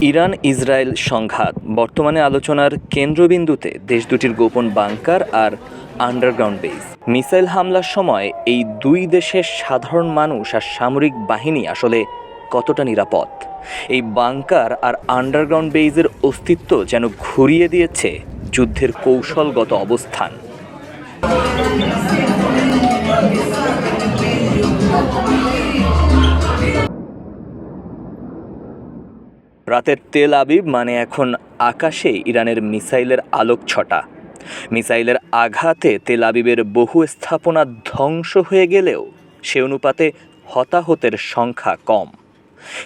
Iran Israel সংঘাত। বর্তমানে আলোচনার কেন্দ্রবিন্দুতে দেশ দুটির গোপন বাংকার আর আন্ডারগ্রাউন্ড বেস। মিসাইল হামলার সময় এই দুই দেশের সাধারণ মানুষ আর সামরিক বাহিনী আসলে কতটা নিরাপদ? এই বাংকার আর আন্ডারগ্রাউন্ড বেইজের অস্তিত্ব যেন ঘুরিয়ে দিয়েছে যুদ্ধের কৌশলগত অবস্থান। রাতের তেল আবিব মানে এখন আকাশে ইরানের মিসাইলের আলোক ছটা মিসাইলের আঘাতে তেল আবিবের বহু স্থাপনা ধ্বংস হয়ে গেলেও সে অনুপাতে হতাহতের সংখ্যা কম।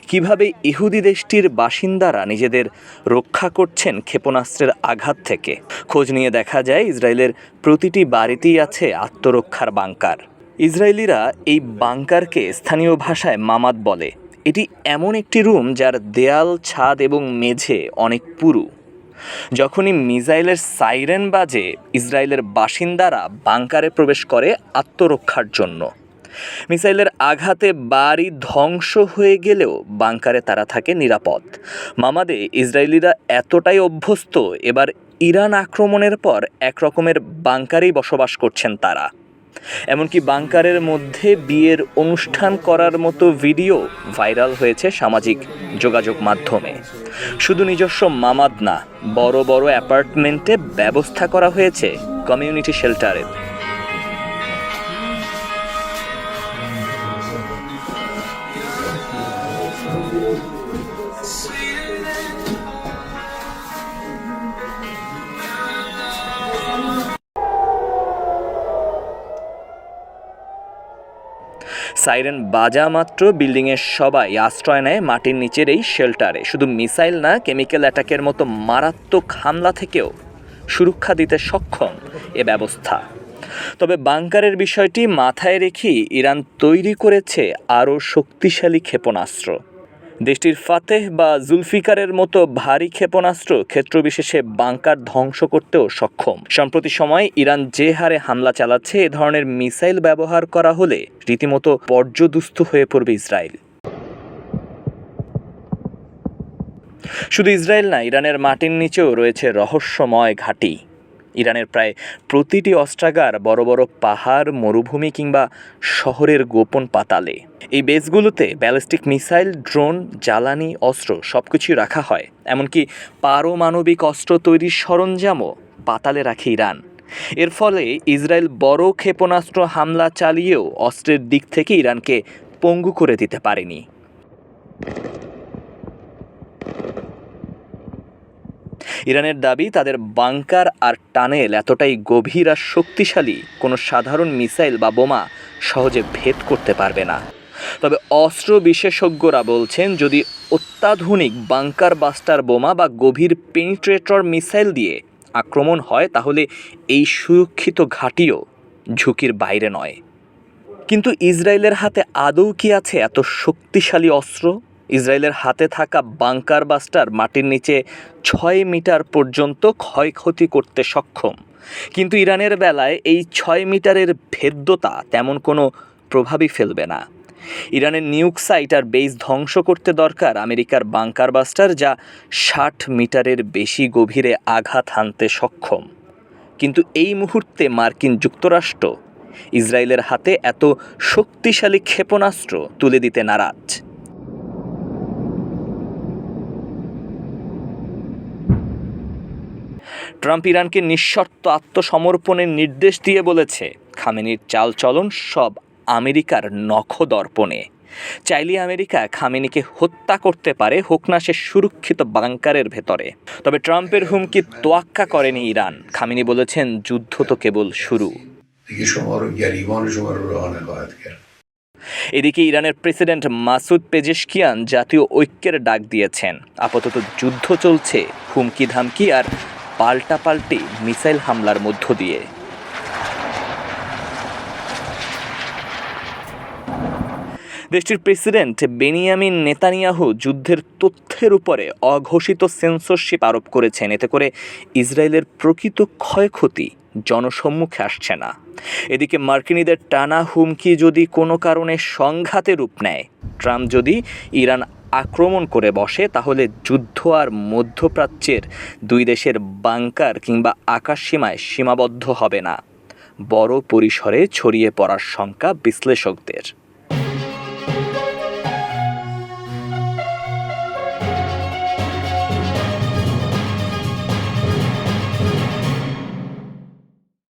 কীভাবে ইহুদি দেশটির বাসিন্দারা নিজেদের রক্ষা করছেন ক্ষেপণাস্ত্রের আঘাত থেকে? খোঁজ নিয়ে দেখা যায়, ইসরায়েলের প্রতিটি বাড়িতেই আছে আত্মরক্ষার বাংকার। ইসরায়েলিরা এই বাংকারকে স্থানীয় ভাষায় মামাদ বলে। এটি এমন একটি রুম যার দেয়াল, ছাদ এবং মেঝে অনেক পুরু। যখনই মিসাইলের সাইরেন বাজে, ইসরায়েলের বাসিন্দারা বাংকারে প্রবেশ করে আত্মরক্ষার জন্য। মিসাইলের আঘাতে বাড়ি ধ্বংস হয়ে গেলেও বাংকারে তারা থাকে নিরাপদ। মামাদে, ইসরায়েলিরা এতটাই অভ্যস্ত, এবার ইরান আক্রমণের পর এক রকমের বাংকারেই বসবাস করছেন তারা। এমনকি বাংকারের মধ্যে বিয়ের অনুষ্ঠান করার মতো ভিডিও ভাইরাল হয়েছে সামাজিক যোগাযোগ মাধ্যমে। শুধু নিজস্ব মামাদ না, বড় বড় অ্যাপার্টমেন্টে ব্যবস্থা করা হয়েছে কমিউনিটি শেল্টারের সাইরেন বাজা মাত্র, বিল্ডিংয়ের সবাই আশ্রয় নেয় মাটির নিচের এই শেল্টারে। শুধু মিসাইল না, কেমিক্যাল অ্যাটাকের মতো মারাত্মক হামলা থেকেও সুরক্ষা দিতে সক্ষম এ ব্যবস্থা। তবে বাংকারের বিষয়টি মাথায় রেখেই ইরান তৈরি করেছে আরও শক্তিশালী ক্ষেপণাস্ত্র। দেশটির ফাতেহ বা জুলফিকারের মতো ভারী ক্ষেপণাস্ত্র ক্ষেত্রবিশেষে বাংকার ধ্বংস করতেও সক্ষম। সম্প্রতি সময় ইরান যে হারে হামলা চালাচ্ছে, এ ধরনের মিসাইল ব্যবহার করা হলে রীতিমতো পর্যদুস্ত হয়ে পড়বে ইসরায়েল। শুধু ইসরায়েল না, ইরানের মাটির নিচেও রয়েছে রহস্যময় ঘাঁটি। ইরানের প্রায় প্রতিটি অস্ত্রাগার বড় বড় পাহাড়, মরুভূমি কিংবা শহরের গোপন পাতালে। এই বেসগুলোতে ব্যালিস্টিক মিসাইল, ড্রোন, জ্বালানি, অস্ত্র সব কিছুই রাখা হয়। এমনকি পারমাণবিক অস্ত্র তৈরির সরঞ্জামও পাতালে রাখে ইরান। এর ফলে ইসরায়েল বড় ক্ষেপণাস্ত্র হামলা চালিয়েও অস্ত্রের দিক থেকে ইরানকে পঙ্গু করে দিতে পারেনি। ইরানের দাবি, তাদের বাংকার আর টানেল এতটাই গভীর আর শক্তিশালী, কোনো সাধারণ মিসাইল বা বোমা সহজে ভেদ করতে পারবে না। তবে অস্ত্র বিশেষজ্ঞরা বলছেন, যদি অত্যাধুনিক বাংকার বাস্টার বোমা বা গভীর পেনিট্রেটর মিসাইল দিয়ে আক্রমণ হয়, তাহলে এই সুরক্ষিত ঘাঁটিও ঝুঁকির বাইরে নয়। কিন্তু ইসরায়েলের হাতে আদৌ কি আছে এত শক্তিশালী অস্ত্র? ইসরায়েলের হাতে থাকা বাংকার বাস্টার মাটির নিচে ছয় মিটার পর্যন্ত ক্ষয়ক্ষতি করতে সক্ষম। কিন্তু ইরানের বেলায় এই ছয় মিটারের ভেদ্যতা তেমন কোনো প্রভাবই ফেলবে না। ইরানের নিউক সাইট আর বেস ধ্বংস করতে দরকার আমেরিকার বাংকার বাস্টার, যা ষাট মিটারের বেশি গভীরে আঘাত হানতে সক্ষম। কিন্তু এই মুহূর্তে মার্কিন যুক্তরাষ্ট্র ইসরায়েলের হাতে এত শক্তিশালী ক্ষেপণাস্ত্র তুলে দিতে নারাজ। ট্রাম্প ইরানকে নিঃশর্ত আত্মসমর্পণের নির্দেশ দিয়ে বলেছে। খামেনির চালচলন সব আমেরিকার নখদর্পণে। চাইলে আমেরিকা খামেনিকে হত্যা করতে পারে, হোক না সে সুরক্ষিত বাংকারের ভেতরে। তবে ট্রাম্পের হুমকি তোয়াক্কা করেনি ইরান। খামেনি বলেছেন, যুদ্ধ তো কেবল শুরু। এদিকে ইরানের প্রেসিডেন্ট মাসুদ পেজেশকিয়ান জাতীয় ঐক্যের ডাক দিয়েছেন। আপাতত যুদ্ধ চলছে হুমকি ধামকি আর পাল্টাপাল্টি মিসাইল হামলার মধ্য দিয়ে। দেশটির প্রেসিডেন্ট বেনিয়ামিন নেতানিয়াহু যুদ্ধের তথ্যের উপরে অঘোষিত সেন্সরশিপ আরোপ করেছেন। এতে করে ইসরায়েলের প্রকৃত ক্ষয়ক্ষতি জনসম্মুখে আসছে না। এদিকে মার্কিনীদের টানা হুমকি যদি কোনো কারণে সংঘাতে রূপ নেয়, ট্রাম্প যদি ইরান আক্রমণ করে বসে, তাহলে যুদ্ধ আর মধ্যপ্রাচ্যের দুই দেশের বাংকার কিংবা আকাশ সীমায় সীমাবদ্ধ হবে না। বড় পরিসরে ছড়িয়ে পড়ার শঙ্কা বিশ্লেষকদের।